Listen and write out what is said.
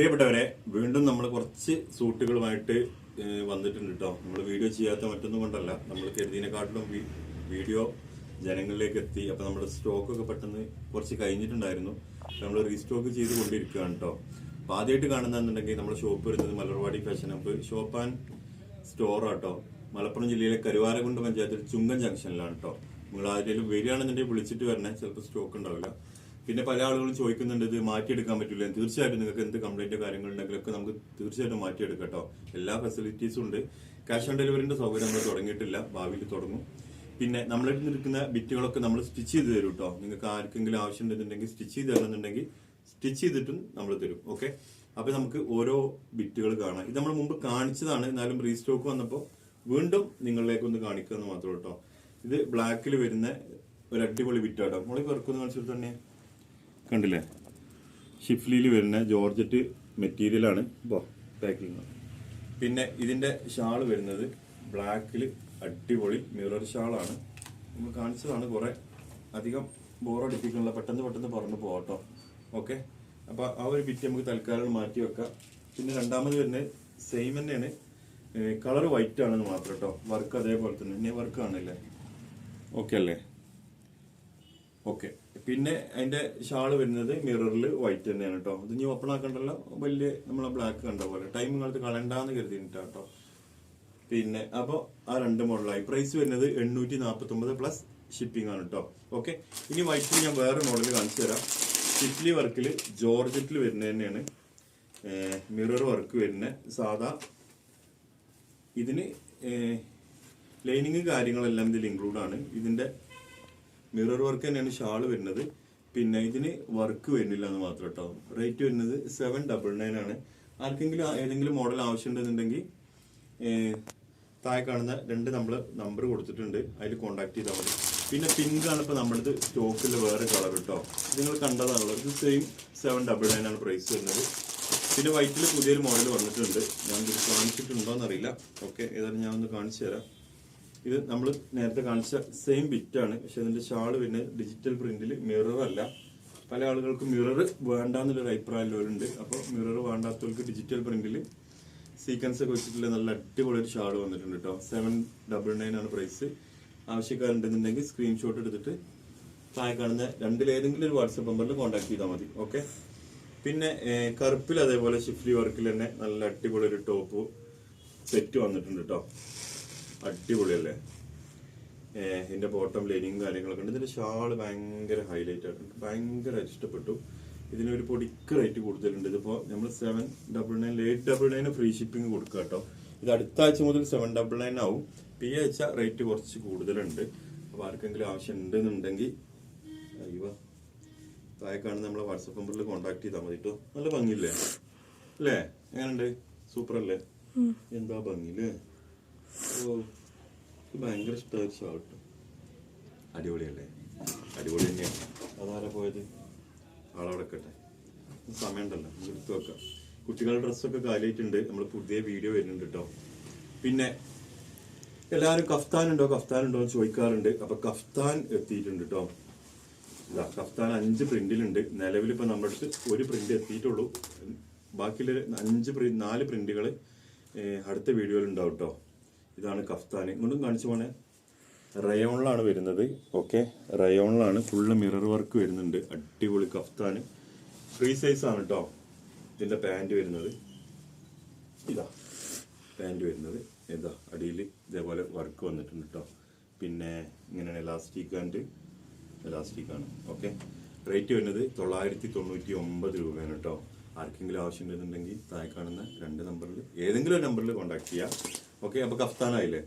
പ്രിയപ്പെട്ടവരെ വീണ്ടും നമ്മൾ കുറച്ച് സൂട്ടുകളുമായിട്ട് വന്നിട്ടുണ്ട് കേട്ടോ നമ്മൾ വീഡിയോ ചെയ്യാത്ത മറ്റൊന്നും കൊണ്ടല്ല. നമ്മൾ കരുതിനെക്കാട്ടിലും വീഡിയോ ജനങ്ങളിലേക്ക് എത്തി അപ്പോൾ നമ്മുടെ സ്റ്റോക്കൊക്കെ പെട്ടെന്ന് കുറച്ച് കഴിഞ്ഞിട്ടുണ്ടായിരുന്നു. നമ്മൾ റീസ്റ്റോക്ക് ചെയ്ത് കൊണ്ടിരിക്കുകയാണ് കേട്ടോ അപ്പോൾ ആദ്യമായിട്ട് കാണുന്നുണ്ടെങ്കിൽ നമ്മുടെ ഷോപ്പ് വരുന്നത് Malarvadi fashion up shop and store ആട്ടോ മലപ്പുറം ജില്ലയിലെ കരുവാരകുണ്ട് പഞ്ചായത്തിൽ ചുങ്കൻ ജംഗ്ഷനിലാണ് കേട്ടോ നിങ്ങൾ ആരെങ്കിലും വരികയാണെന്നുണ്ടെങ്കിൽ വിളിച്ചിട്ട് വരണേ. ചിലപ്പോൾ സ്റ്റോക്ക് ഉണ്ടാവില്ല. പിന്നെ പല ആളുകളും ചോദിക്കുന്നുണ്ട് ഇത് മാറ്റിയെടുക്കാൻ പറ്റില്ല തീർച്ചയായിട്ടും നിങ്ങൾക്ക് എന്ത് കംപ്ലൈന്റ് കാര്യങ്ങളുണ്ടെങ്കിലൊക്കെ നമുക്ക് തീർച്ചയായിട്ടും മാറ്റിയെടുക്കാം എല്ലാ ഫെസിലിറ്റീസും ഉണ്ട്. ക്യാഷ് ഓൺ ഡെലിവറിന്റെ സൗകര്യം നമ്മൾ തുടങ്ങിയിട്ടില്ല. ഭാവിയിൽ തുടങ്ങും. പിന്നെ നമ്മളടുത്ത് നിൽക്കുന്ന ബിറ്റുകളൊക്കെ നമ്മൾ സ്റ്റിച്ച് ചെയ്ത് തരും കേട്ടോ. നിങ്ങൾക്ക് ആർക്കെങ്കിലും ആവശ്യം ഉണ്ടെന്നുണ്ടെങ്കിൽ സ്റ്റിച്ച് ചെയ്ത് തരണമെന്നുണ്ടെങ്കിൽ സ്റ്റിച്ച് ചെയ്തിട്ടും നമ്മൾ തരും. ഓക്കെ അപ്പൊ നമുക്ക് ഓരോ ബിറ്റുകൾ കാണാം. ഇത് നമ്മൾ മുമ്പ് കാണിച്ചതാണ്. എന്നാലും റീസ്റ്റോക്ക് വന്നപ്പോൾ വീണ്ടും നിങ്ങളിലേക്ക് ഒന്ന് കാണിക്കുക എന്ന് മാത്രമേ കേട്ടോ. ഇത് ബ്ലാക്കിൽ വരുന്ന ഒരു അടിപൊളി ബിറ്റാട്ടോ മോളി വർക്കൊന്ന് കാണിച്ചിട്ട് തന്നെ കണ്ടില്ലേ? ഷിഫ്ലിയിൽ വരുന്ന ജോർജറ്റ് മെറ്റീരിയലാണ് ഇപ്പോൾ പാക്കിങ് പിന്നെ ഇതിന്റെ ഷാൾ വരുന്നത് ബ്ലാക്കിൽ അടിപൊളി മിറർ ഷാളാണ്. നമ്മൾ കാണിച്ചതാണ് കുറേ അധികം ബോറടിപ്പിക്കാനുള്ള പെട്ടെന്ന് പെട്ടെന്ന് പറഞ്ഞു പോകട്ടോ. ഓക്കെ അപ്പോൾ ആ ഒരു ബിറ്റ് നമുക്ക് തൽക്കാലം മാറ്റി വെക്കാം. പിന്നെ രണ്ടാമത് വരുന്നത് സെയിം തന്നെയാണ്. കളർ വൈറ്റ് ആണെന്ന് മാത്രം കേട്ടോ വർക്ക് അതേപോലെ തന്നെ. ഇനി വർക്ക് കാണില്ലേ ഓക്കെ അല്ലേ? ഓക്കെ. പിന്നെ അതിന്റെ ഷാൾ വരുന്നത് മിററിൽ വൈറ്റ് തന്നെയാണ് കേട്ടോ ഇത് ഇനി ഓപ്പൺ ആക്കണ്ടല്ലോ? വലിയ നമ്മളെ ബ്ലാക്ക് കണ്ട പോലെ. ടൈം കാലത്ത് കളണ്ടാന്ന് കരുതിയിട്ടാ കേട്ടോ പിന്നെ അപ്പോൾ ആ രണ്ട് മോഡലായി പ്രൈസ് വരുന്നത് എണ്ണൂറ്റി നാൽപ്പത്തി ഒമ്പത് പ്ലസ് ഷിപ്പിംഗ് ആണ് കേട്ടോ ഓക്കെ. ഇനി വൈറ്റിൽ ഞാൻ വേറെ മോഡൽ കാണിച്ചു തരാം. ഷിപ്ലി വർക്കിൽ ജോർജറ്റിൽ വരുന്നത് തന്നെയാണ്. മിറർ വർക്ക് വരുന്ന. സാധാ ഇതിന് ലൈനിങ് കാര്യങ്ങളെല്ലാം ഇതിൽ ഇൻക്ലൂഡ് ആണ്. ഇതിന്റെ മിറർ വർക്ക് തന്നെയാണ് ഷാൾ വരുന്നത്. പിന്നെ ഇതിന് വർക്ക് വരുന്നില്ല എന്ന് മാത്രം കേട്ടോ. റേറ്റ് വരുന്നത് സെവൻ ഡബിൾ നയൻ ആണ്. ആർക്കെങ്കിലും ഏതെങ്കിലും മോഡൽ ആവശ്യമുണ്ടെന്നുണ്ടെങ്കിൽ താഴെ കാണുന്ന രണ്ട് നമ്മൾ നമ്പർ കൊടുത്തിട്ടുണ്ട്. അതിൽ കോൺടാക്ട് ചെയ്താൽ മതി. പിന്നെ പിങ്ക് ആണ് ഇപ്പോൾ നമ്മുടെ സ്റ്റോക്കിൽ വേറെ കളർ കേട്ടോ. നിങ്ങൾ കണ്ടതാണല്ലോ. ഇത് സെയിം സെവൻ ഡബിൾ നയൻ ആണ് പ്രൈസ് വരുന്നത്. പിന്നെ വൈറ്റിൽ പുതിയൊരു മോഡൽ വന്നിട്ടുണ്ട്. ഞാൻ ഇത് കാണിച്ചിട്ടുണ്ടോ എന്നറിയില്ല ഓക്കെ ഏതായാലും ഞാൻ ഒന്ന് കാണിച്ചു തരാം ഇത് നമ്മൾ നേരത്തെ കാണിച്ച സെയിം ബിറ്റാണ് പക്ഷെ ഇതിന്റെ ഷാൾ പിന്നെ ഡിജിറ്റൽ പ്രിന്റിൽ മിറർ അല്ല. പല ആളുകൾക്ക് മിറർ വേണ്ട എന്നുള്ളൊരു അഭിപ്രായമുള്ളവരുണ്ട് അപ്പോൾ മിറർ വേണ്ടാത്തവർക്ക് ഡിജിറ്റൽ പ്രിന്റിൽ സീക്വൻസ് ഒക്കെ വെച്ചിട്ടുള്ള നല്ല അടിപൊളി ഒരു ഷാൾ വന്നിട്ടുണ്ട് കേട്ടോ സെവൻ ഡബിൾ നയൻ ആണ് പ്രൈസ് ആവശ്യക്കാരുണ്ടെന്നുണ്ടെങ്കിൽ സ്ക്രീൻഷോട്ട് എടുത്തിട്ട് താഴെ കാണുന്ന രണ്ടിലേതെങ്കിലും ഒരു വാട്സപ്പ് നമ്പറിൽ കോൺടാക്ട് ചെയ്താൽ മതി. ഓക്കെ പിന്നെ കറുപ്പിൽ അതേപോലെ ഷിഫ്ലി വർക്കിൽ തന്നെ നല്ല അടിപൊളി ഒരു ടോപ്പ് സെറ്റ് വന്നിട്ടുണ്ട് കേട്ടോ അടിപൊളിയല്ലേ? ഏഹ് ഇതിന്റെ ബോട്ടം ലൈനിങ് കാര്യങ്ങളൊക്കെ ഉണ്ട്. ഇതിന്റെ ഷാൾ ഭയങ്കര ഹൈലൈറ്റ് ആയിട്ട് ഭയങ്കര ഭയങ്കരമായിട്ട് ഇഷ്ടപ്പെട്ടു. ഇതിനൊരു പൊടിക്ക് റേറ്റ് കൂടുതലുണ്ട്. ഇതിപ്പോ നമ്മൾ seven double nine eight double nine free shipping കൊടുക്കുക കേട്ടോ. ഇത് അടുത്ത ആഴ്ച മുതൽ സെവൻ ഡബിൾ നയൻ ആവും. പി ആഴ്ച റേറ്റ് കുറച്ച് കൂടുതലുണ്ട്. അപ്പൊ ആർക്കെങ്കിലും ആവശ്യം ഉണ്ടെന്നുണ്ടെങ്കിൽ അയ്യോ താഴെ കാണുന്ന നമ്മളെ വാട്സപ്പ് നമ്പറിൽ കോൺടാക്ട് ചെയ്താൽ മതി കേട്ടോ. നല്ല ഭംഗിയില്ലേ? അല്ലേ? എങ്ങനെയുണ്ട്? സൂപ്പർ അല്ലേ എന്താ ഭംഗി അല്ലേ ഓ എനിക്ക് ഭയങ്കര ഇഷ്ടമായ ഷോട്ട് അടിപൊളിയല്ലേ? അടിപൊളി തന്നെയാണ്. അതാരാ പോയത്? ആളവിടെക്കട്ടെ സമയമുണ്ടല്ലോ നമുക്ക് എടുത്ത് വെക്കാം. കുട്ടികളുടെ ഡ്രസ്സൊക്കെ കാലിയിട്ടുണ്ട് നമ്മൾ പുതിയ വീഡിയോ വരുന്നുണ്ട് കേട്ടോ. പിന്നെ എല്ലാവരും കഫ്താൻ ഉണ്ടോ? കഫ്താൻ ഉണ്ടോ എന്ന് ചോദിക്കാറുണ്ട്. അപ്പൊ കഫ്താൻ എത്തിയിട്ടുണ്ട് കേട്ടോ. ഇതാ കഫ്താൻ അഞ്ച് പ്രിന്റിലുണ്ട്. നിലവിൽ ഇപ്പൊ നമ്മുടെ അടുത്ത് ഒരു പ്രിന്റ് എത്തിയിട്ടുള്ളൂ. ബാക്കിയുള്ള അഞ്ച് നാല് പ്രിന്റുകൾ അടുത്ത വീഡിയോയിൽ ഉണ്ടാവും കേട്ടോ. ഇതാണ് കഫ്താൻ. ഇങ്ങോട്ടും കാണിച്ചു പോണേ റയോണിലാണ് വരുന്നത്. ഓക്കെ. റയോണിലാണ് ഫുള്ള് മിറർ വർക്ക് വരുന്നുണ്ട്. അടിപൊളി കഫ്താൻ. ഫ്രീ സൈസ് ആണ് കേട്ടോ ഇതിന്റെ പാന്റ് വരുന്നത്. ഇതാ. പാന്റ് വരുന്നത്. ഇതാ. അടിയിൽ ഇതേപോലെ വർക്ക് വന്നിട്ടുണ്ട് കേട്ടോ പിന്നെ ഇങ്ങനെയാണ് എലാസ്റ്റിക് ആൻഡ് എലാസ്റ്റിക് ആണ്. ഓക്കെ. റേറ്റ് വരുന്നത് തൊള്ളായിരത്തി തൊണ്ണൂറ്റി ഒമ്പത് രൂപയാണ് കേട്ടോ ആർക്കെങ്കിലും ആവശ്യം ആവശ്യമുണ്ടെന്നുണ്ടെങ്കിൽ താഴെ കാണുന്ന രണ്ട് നമ്പറിൽ ഏതെങ്കിലും ഒരു നമ്പറിൽ കോൺടാക്ട് ചെയ്യാം. ഓക്കെ അപ്പൊ കഫ്താനായില്ലേ?